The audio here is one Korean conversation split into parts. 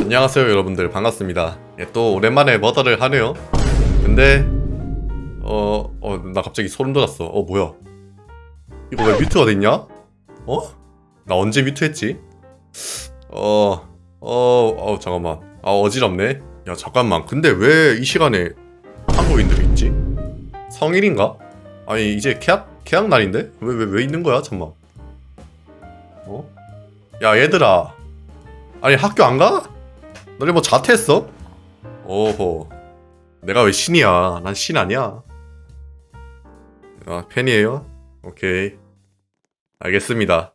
안녕하세요 여러분들 반갑습니다 예, 또 오랜만에 머더를 하네요 근데 어... 어 나 갑자기 소름 돋았어 어 뭐야 이거 왜 뮤트가 됐냐? 어? 나 언제 뮤트했지? 어... 어... 어 잠깐만 아 어지럽네 야 잠깐만 근데 왜 이 시간에 한국인들이 있지? 성일인가? 아니 이제 계약 계약 날인데 왜 왜 왜 있는 거야 잠만 어? 야 얘들아 아니 학교 안 가? 너네 뭐 자퇴했어? 오호. 내가 왜 신이야? 난 신 아니야. 아 팬이에요? 오케이. 알겠습니다.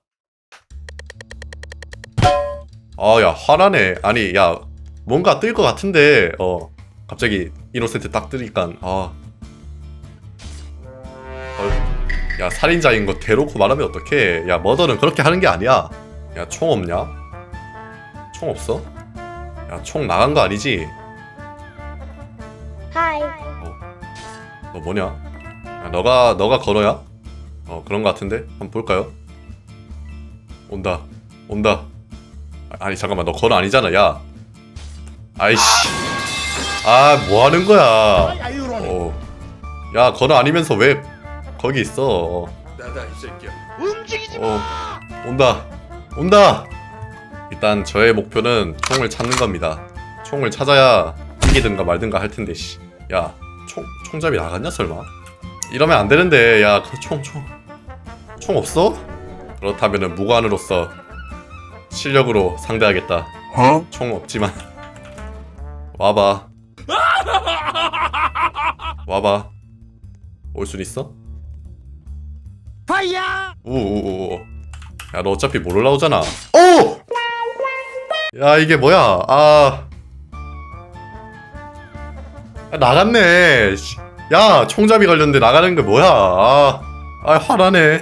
아야 화나네. 아니 야 뭔가 뜰 것 같은데 어 갑자기 이노센트 딱 뜨니까 아. 어, 야 살인자인 거 대놓고 말하면 어떡해? 야 머더는 그렇게 하는 게 아니야. 야 총 없냐? 총 없어? 야 총 나간 거 아니지? 하이. 너 뭐냐? 야, 너가 너가 걸어야? 어 그런 거 같은데 한번 볼까요? 온다 온다 아, 아니 잠깐만 너 걸어 아니잖아 야 아이씨 아 뭐 하는 거야 어 야 걸어 아니면서 왜 거기 있어 나다 이 새끼야. 움직이지 마. 어 온다 온다 일단 저의 목표는 총을 찾는 겁니다. 총을 찾아야 이기든가 말든가 할 텐데 씨 야 총 총잡이 나갔냐 설마? 이러면 안 되는데 야 그 총 총. 총 없어? 그렇다면은 무관으로서 실력으로 상대하겠다. 어? 총 없지만. 와봐. 와봐. 올 순 있어? 파이어! 우우우 야 너 어차피 못 올라오잖아. 오! 야 이게 뭐야? 아. 아, 나갔네. 씨. 야 총잡이 관련돼 나가는 게 뭐야? 아, 아 화나네.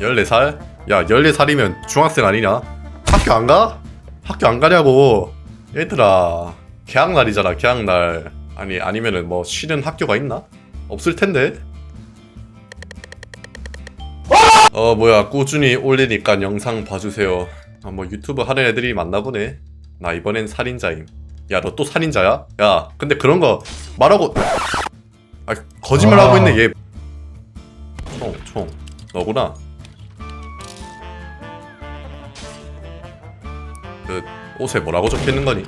14살? 야 14살이면 중학생 아니냐? 학교 안 가? 학교 안 가냐고. 얘들아 개학날이잖아 개학날. 아니 아니면은 뭐 쉬는 학교가 있나? 없을 텐데. 어 뭐야. 꾸준히 올리니까 영상 봐주세요 아, 뭐 유튜브 하는 애들이 많나 보네. 나 이번엔 살인자임. 야 너 또 살인자야? 야 근데 그런 거 말하고 아 거짓말 하고 있네 얘 총 총. 너구나. 그 옷에 뭐라고 적혀 있는 거니?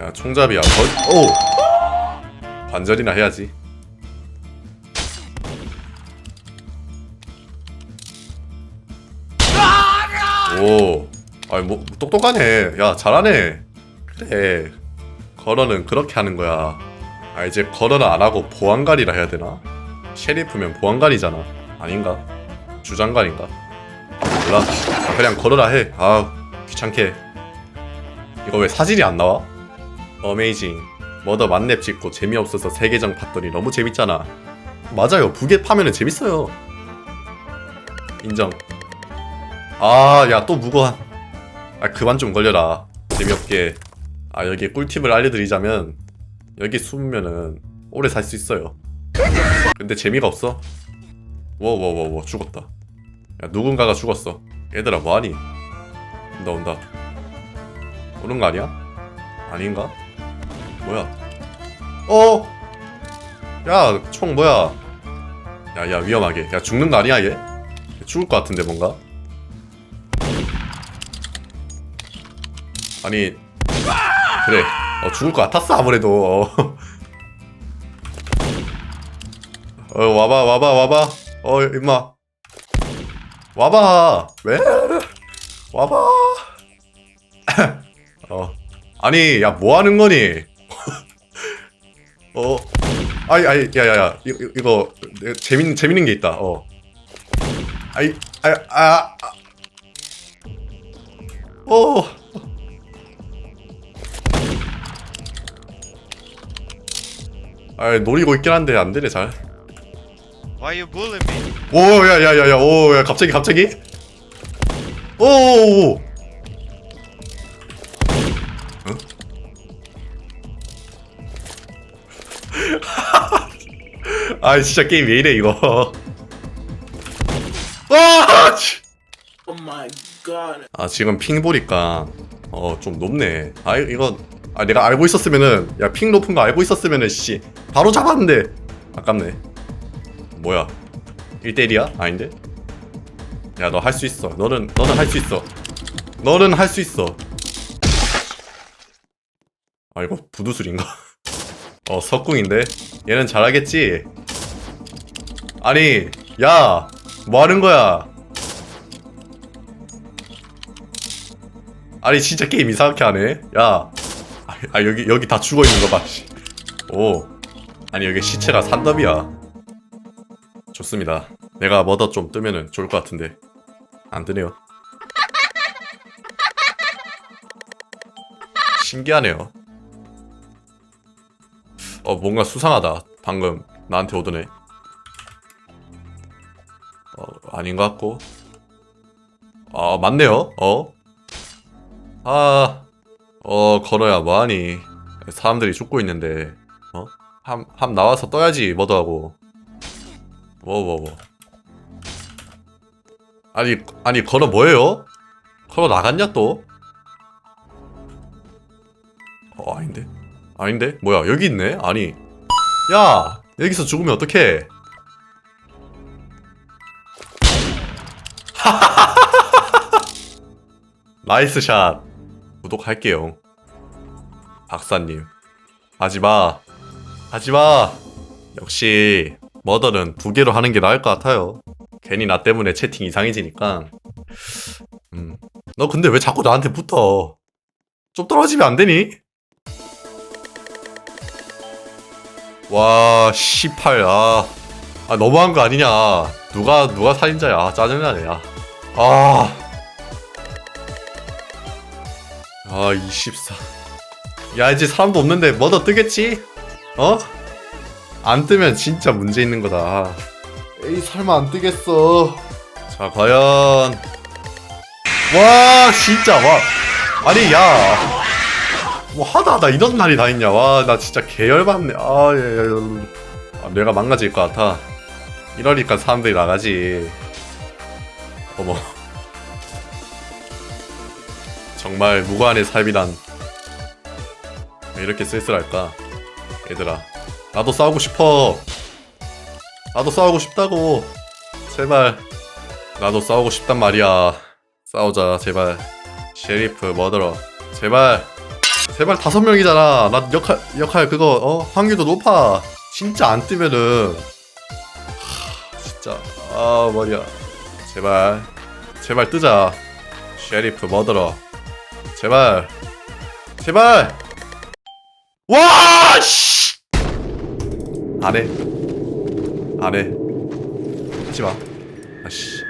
야 총잡이야. 거... 오! 관절이나 해야지 오, 아니 뭐 똑똑하네. 야 잘하네. 그래. 걸어는 그렇게 하는 거야. 아 이제 걸어는 안 하고 보안관이라 해야 되나? 셰리프면 보안관이잖아. 아닌가? 주장관인가? 몰라. 아, 그냥 걸어라 해. 아 귀찮게. 이거 왜 사진이 안 나와? 어메이징. 머더 만렙 찍고 재미없어서 세계정 봤더니 너무 재밌잖아. 맞아요. 부계 파면은 재밌어요. 인정. 아, 야, 또 무거한. 아, 그만 좀 걸려라. 재미없게. 아, 여기 꿀팁을 알려드리자면, 여기 숨으면은, 오래 살 수 있어요. 근데 재미가 없어. 워워워워, 죽었다. 야, 누군가가 죽었어. 얘들아, 뭐하니? 온다, 온다. 오는 거 아니야? 아닌가? 뭐야? 어! 야, 총 뭐야? 야, 야, 위험하게. 야, 죽는 거 아니야, 얘? 죽을 것 같은데, 뭔가? 아니 그래. 어, 죽을 것 같았어 아무래도. 어. 어 와봐 와봐 와봐. 어 임마. 와봐. 왜? 와봐. 어. 아니 야 뭐하는 거니? 어. 아이 아이 야야야. 이거, 이거 내- 재밌는 게 있다. 어. 아이 아아 아, 아. 어 아 노리고 있긴 한데 안 되네 잘. Why you bullying me? 오, 야, 야, 야, 야, 오, 야, 갑자기, 갑자기. 오, 오, 오. 어? 아, 진짜 게임 왜 이래 이거. 아, 치. Oh my god. 아 지금 핑 보니까 어 좀 높네 아 이- 이거 아 내가 알고 있었으면은 야 핑 높은 거 알고 있었으면은 씨 바로 잡았는데. 아깝네. 뭐야? 1대1이야? 아닌데? 야 너 할 수 있어. 너는 너는 할 수 있어. 너는 할 수 있어. 아 이거 부두술인가? 어 석궁인데? 얘는 잘하겠지? 아니 야 뭐하는 거야? 아니 진짜 게임 이상하게 하네. 야 아, 아, 여기 여기 다 죽어 있는 거 봐 오. 아니 여기 시체가 산더미야. 좋습니다. 내가 머더 좀 뜨면은 좋을 것 같은데. 안 뜨네요. 신기하네요. 어 뭔가 수상하다. 방금 나한테 오더네. 어 아닌 것 같고. 아 맞네요. 어. 아, 어, 걸어야 뭐하니? 사람들이 죽고 있는데, 어? 함, 함 나와서 떠야지, 뭐도 하고. 뭐, 뭐, 뭐. 아니, 아니, 걸어 뭐예요? 걸어 나갔냐, 또? 어, 아닌데? 아닌데? 뭐야, 여기 있네? 아니. 야! 여기서 죽으면 어떡해? 나이스 샷. 구독할게요. 박사님. 하지마. 하지마. 역시, 머더는 두 개로 하는 게 나을 것 같아요. 괜히 나 때문에 채팅 이상해지니까. 음. 너 근데 왜 자꾸 나한테 붙어? 좀 떨어지면 안 되니? 와, 18. 아. 아, 너무한 거 아니냐. 누가, 누가 살인자야. 아, 짜증나네, 야. 아. 아, 24. 야, 이제 사람도 없는데 뭐더 뜨겠지? 어? 안 뜨면 진짜 문제 있는 거다. 에이, 설마 안 뜨겠어. 자, 과연. 와, 진짜, 와. 아니, 야. 뭐 하다 하다 이런 날이 다 있냐. 와, 나 진짜 개열받네. 아, 예, 예. 아, 내가 망가질 것 같아. 이러니까 사람들이 나가지. 어머. 정말 무관의 삶이란 왜 이렇게 쓸쓸할까? 얘들아 나도 싸우고 싶어. 나도 싸우고 싶다고. 제발 나도 싸우고 싶단 말이야. 싸우자 제발. 셰리프 머더러. 제발. 제발 다섯 명이잖아. 나 역할 역할 그거 어? 확률도 높아. 진짜 안 뜨면은. 하, 진짜. 아 머리야. 제발. 제발 뜨자. 셰리프 머더러 제발. 제발. 와 씨! 안해. 안해. 하지마. 아씨.